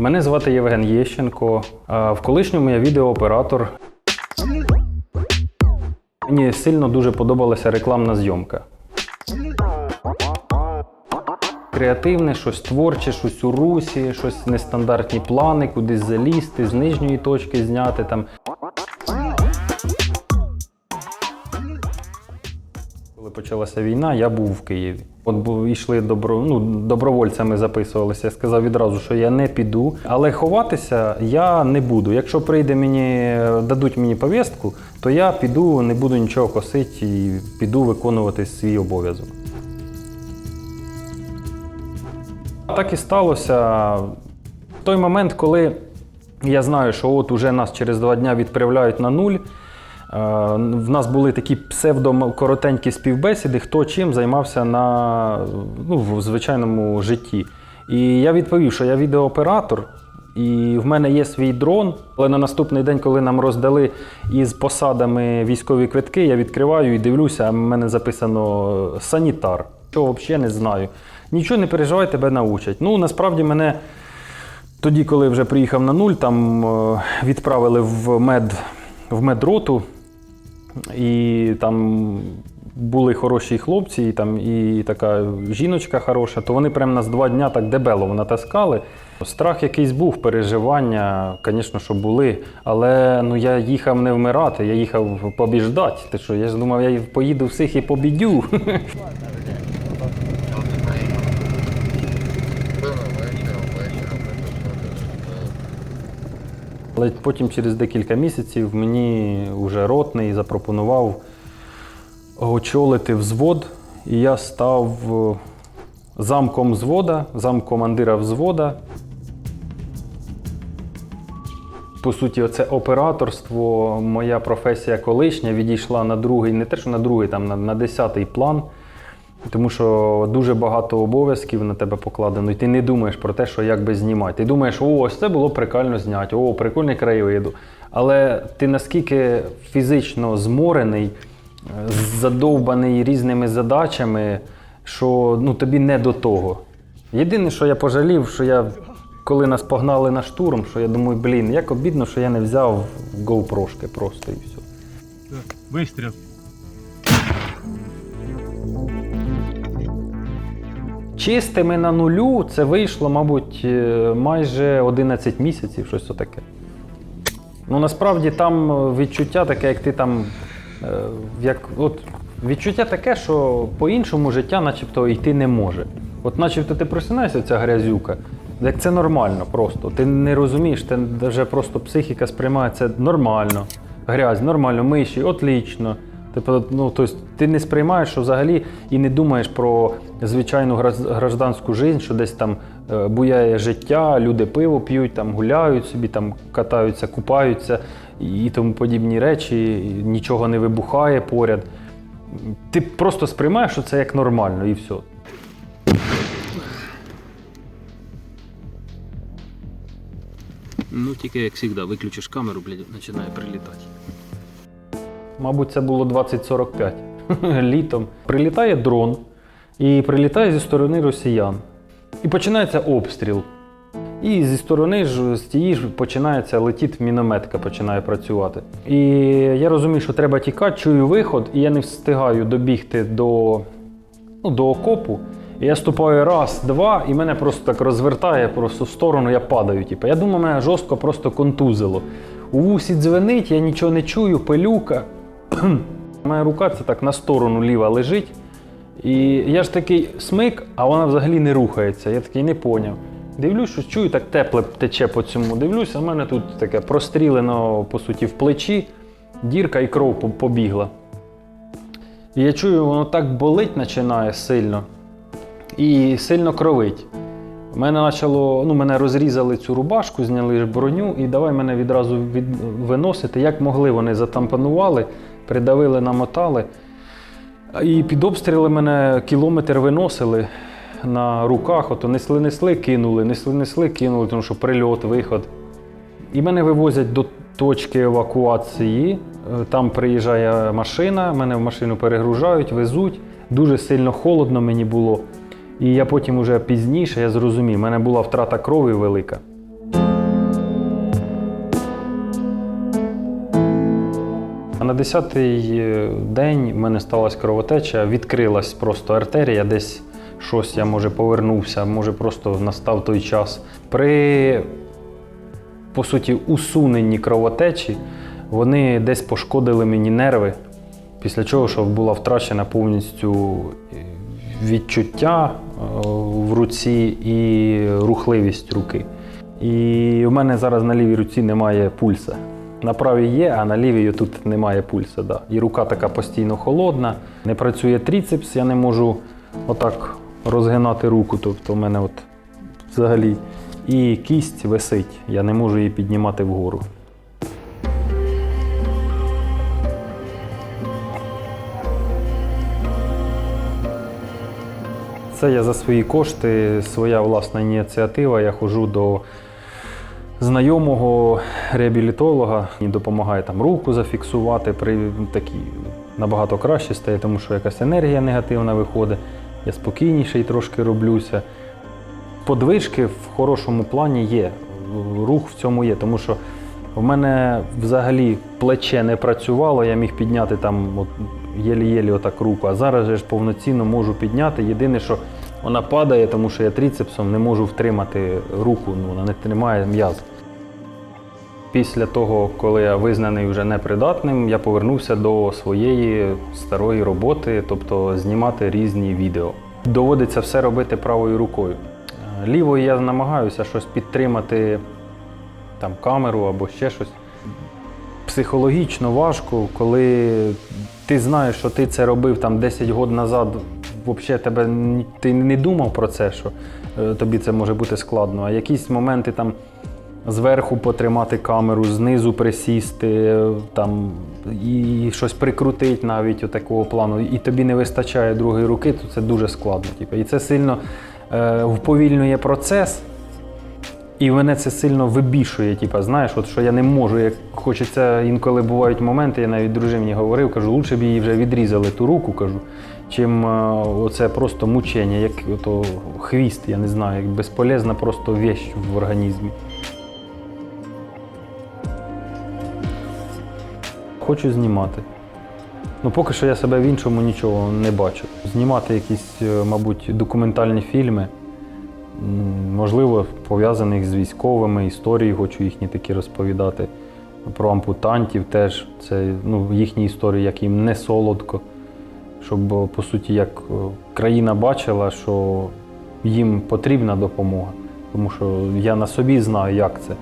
Мене звати Євген Єщенко. В колишньому я відеооператор. Мені сильно дуже подобалася рекламна зйомка. Креативне, щось творче, щось у русі, щось нестандартні плани, кудись залізти, з нижньої точки зняти там. Почалася війна, я був в Києві. От йшли добро, ну, добровольцями записувалися. Я сказав відразу, що я не піду. Але ховатися я не буду. Якщо прийде мені, дадуть мені повістку, то я піду, не буду нічого косити і піду виконувати свій обов'язок. Так і сталося. В той момент, коли я знаю, що от уже нас через два дні відправляють на нуль. Е, В нас були такі псевдо-коротенькі співбесіди, хто чим займався на, ну, в звичайному житті. І я відповів, що я відеооператор, і в мене є свій дрон. Але на наступний день, коли нам роздали із посадами військові квитки, я відкриваю і дивлюся, а в мене записано санітар. Що взагалі не знаю. Нічого не переживай, тебе научать. Ну, насправді мене тоді, коли вже приїхав на нуль, там е, відправили в мед в медроту, і там були хороші хлопці, і там і така жіночка хороша, то вони прямо нас два дня так дебело натаскали. Страх якийсь був, переживання, звісно, що були. Але ну, я їхав не вмирати, я їхав побіждати. Ти що, я ж думав, я поїду всіх і побідю. Але потім через декілька місяців мені вже ротний запропонував очолити взвод, і я став е, замком взвода, замкомандира взвода. По суті, оце операторство, моя професія колишня відійшла на другий, не те, що на другий, там на, на десятий план. Тому що дуже багато обов'язків на тебе покладено, і ти не думаєш про те, що як би знімати. Ти думаєш, о, ось це було прикольно зняти, о, прикольний краєвиду. Але ти наскільки фізично зморений, е, задовбаний різними задачами, що ну, тобі не до того. Єдине, що я пожалів, що я, коли нас погнали на штурм, що я думаю, блін, як обідно, що я не взяв GoPro-шки просто і все. Вистріл. Чистими на нулю це вийшло, мабуть, е, майже 11 місяців, щось таке. Ну насправді там е, відчуття таке, як ти там. е, Як, от, відчуття таке, що по-іншому життя начебто йти не може. От начебто ти просинаєшся, ця грязюка, як це нормально просто. Ти не розумієш, ти вже просто психіка сприймає це нормально. Грязь, нормально, миші, отлично. Тобто, ну, тобто, ти не сприймаєш, що взагалі і не думаєш про звичайну гражданську життя, що десь там е, буяє життя, люди пиво п'ють, там гуляють собі, там катаються, купаються і тому подібні речі, і нічого не вибухає поряд. Ти просто сприймаєш, що це як нормально і все. Ну, тільки як завжди, виключиш камеру, блядь, починає прилітати. Мабуть, це було 2045 літом. Прилітає дрон і прилітає зі сторони росіян. І починається обстріл. І зі сторони ж з тієї ж починається летіти мінометка, починає працювати. І я розумію, що треба тікати, чую виход, і я не встигаю добігти до, ну, до окопу. І я ступаю раз, два, і мене просто так розвертає просто в сторону, я падаю. Типу. Я думаю, мене жорстко просто контузило. У вусі дзвенить, я нічого не чую, пилюка. Моя рука це так на сторону ліва лежить. І я ж такий смик, а вона взагалі не рухається. Я такий не поняв. Дивлюсь, що чую, так тепле тече по цьому. Дивлюсь, а в мене тут таке прострілено, по суті, в плечі, дірка і кров побігла. І я чую, воно так болить починає сильно і сильно кровить. Мене почало, ну, мене розрізали цю рубашку, зняли броню і давай мене відразу від, виносити. Як могли, вони затампонували, придавили, намотали. І під обстріли мене кілометр виносили на руках. Ото несли, несли, кинули, несли, несли, кинули, тому що прильот, виход. І мене вивозять до точки евакуації. Е, Там приїжджає машина, мене в машину перегружають, везуть. Дуже сильно холодно мені було. І я потім уже пізніше я зрозумів, в мене була втрата крові велика. На 10-й е, день в мене сталася кровотеча, відкрилась просто артерія, десь щось я може повернувся, може просто настав той час. При по суті, усуненні кровотечі, вони десь пошкодили мені нерви, після чого що була втрачена повністю е, відчуття е, в руці і рухливість руки. І в мене зараз на лівій руці немає пульса. На правій є, а на лівій тут немає пульса. Да. І рука така постійно холодна, не працює тріцепс, я не можу отак розгинати руку. Тобто в мене от взагалі. І кість висить, я не можу її піднімати вгору. Це я за свої кошти, своя власна ініціатива. Я ходжу до знайомого реабілітолога і допомагає там руку зафіксувати. При такі набагато краще стає, тому що якась енергія негативна виходить. Я спокійніший трошки роблюся. Подвижки в хорошому плані є. Рух в цьому є, тому що в мене взагалі плече не працювало, я міг підняти там єлі-єлі отак руку, а зараз же ж повноцінно можу підняти. Єдине, що вона падає, тому що я тріцепсом не можу втримати руку, ну, вона не тримає м'яз. Після того, коли я визнаний вже непридатним, я повернувся до своєї старої роботи, тобто знімати різні відео. Доводиться все робити правою рукою. Лівою я намагаюся щось підтримати, там камеру або ще щось. Психологічно важко, коли ти знаєш, що ти це робив там 10 років назад, взагалі тебе ти не думав про це, що е, тобі це може бути складно. А якісь моменти там зверху потримати камеру, знизу присісти, е, там, і щось прикрутити навіть у такого плану, і тобі не вистачає другої руки, то це дуже складно. Типу. І це сильно е, вповільнює процес. І мене це сильно вибішує. Типу, знаєш, от що я не можу. Як хочеться, інколи бувають моменти, я навіть дружині говорив, кажу, лучше б її вже відрізали ту руку, кажу, чим е, оце просто мучення, як ото хвіст, я не знаю, як безполезна просто вещь в організмі. Хочу знімати. Ну, поки що я себе в іншому нічого не бачу. Знімати якісь, е, мабуть, документальні фільми, можливо, пов'язаних з військовими, історії, хочу їхні такі розповідати. Про ампутантів теж. Це ну, їхні історії, як їм не солодко. Щоб, е, по суті, як е, країна бачила, що їм потрібна допомога. Тому що я на собі знаю, як це.